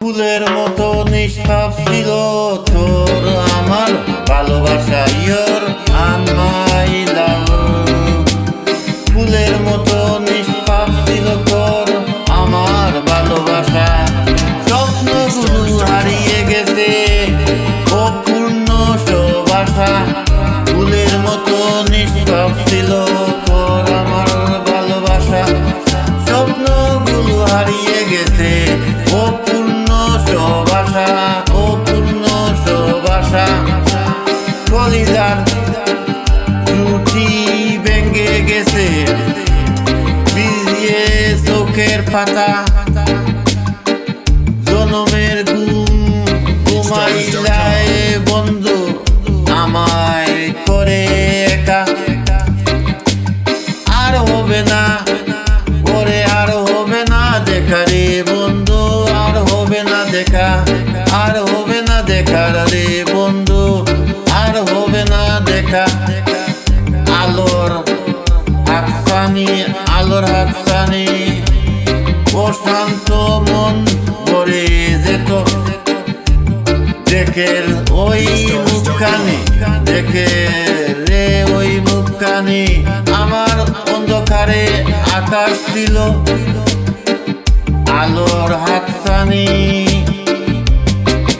ফুলের মতো নিষ্পাপ ছিল তোর আমার ভালোবাসা, ইয়োর মাই ফুলের মতো নিষ্পাপ ছিল তোর আমার ভালোবাসা। স্বপ্নগুলো হারিয়ে গেছে, অপূর্ণ সবাসা ফুলের মতো নিষ্পাপ ছিল সবাসা অপূর্ণ সবাসা কলিজার রুটি ভেঙে গেছে ভিজিয়ে চোখের পাতা। হাতছানি আলোর হাতছানি প্রশান্ত মন ভরে যেত। দেখে ওই মুখখানি, দেখে রে ওই মুখখানি। আমার অন্ধকারে আকাশ ছিল। আলোর হাতছানি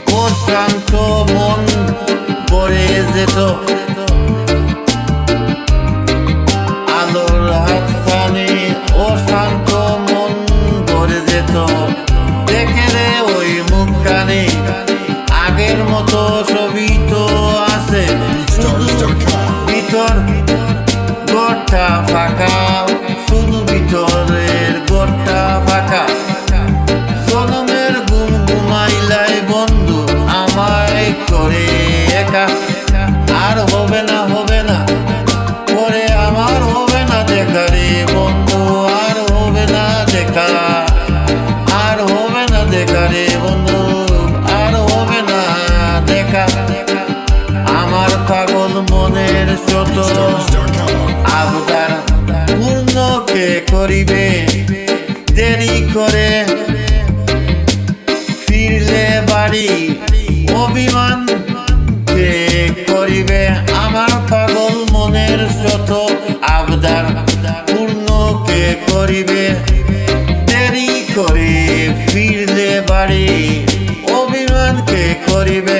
প্রশান্ত মন ভরে যেত। আগের মতো ছবি তো আছে। ভিতর গোটা ফাঁকা, শুধু ভিতরের গোটা ফাঁকা। সনমের গুমগুমাইলাই বন্ধু আমায় করে একা। আর হবে না আমার পাগল মনের শত আবদার পূর্ণ কে করিবে? দেরি করে ফিরলে বাড়ি। অভিমান করিবে? আমার পাগল মনের শত আবদার পূর্ণ কে করিবে? দেরি করে ফিরলে বাড়ি। অভিমান কে করিবে?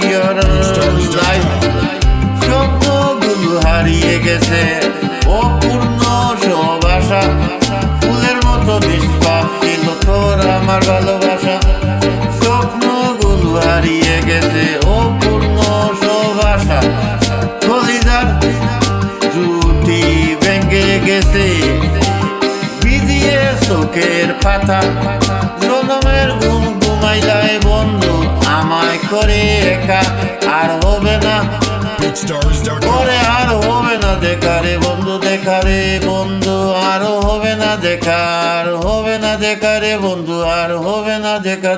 গেছে। অপূর্ণ সব আশা ফুলের মতো ছিল তোর আমার ভালোবাসা। স্বপ্নগুলো হারিয়ে গেছে অপূর্ণ সব আশা। কলিজার জুটি ভেঙে গেছে। ভিজিয়ে চোখের পাতা জনমের ঘুম ঘুমাইলায় বন্ধু আমায় করে একা। আর হবে না। পরে আর হবে না দেখা আর হবে না যে বন্ধু দেখা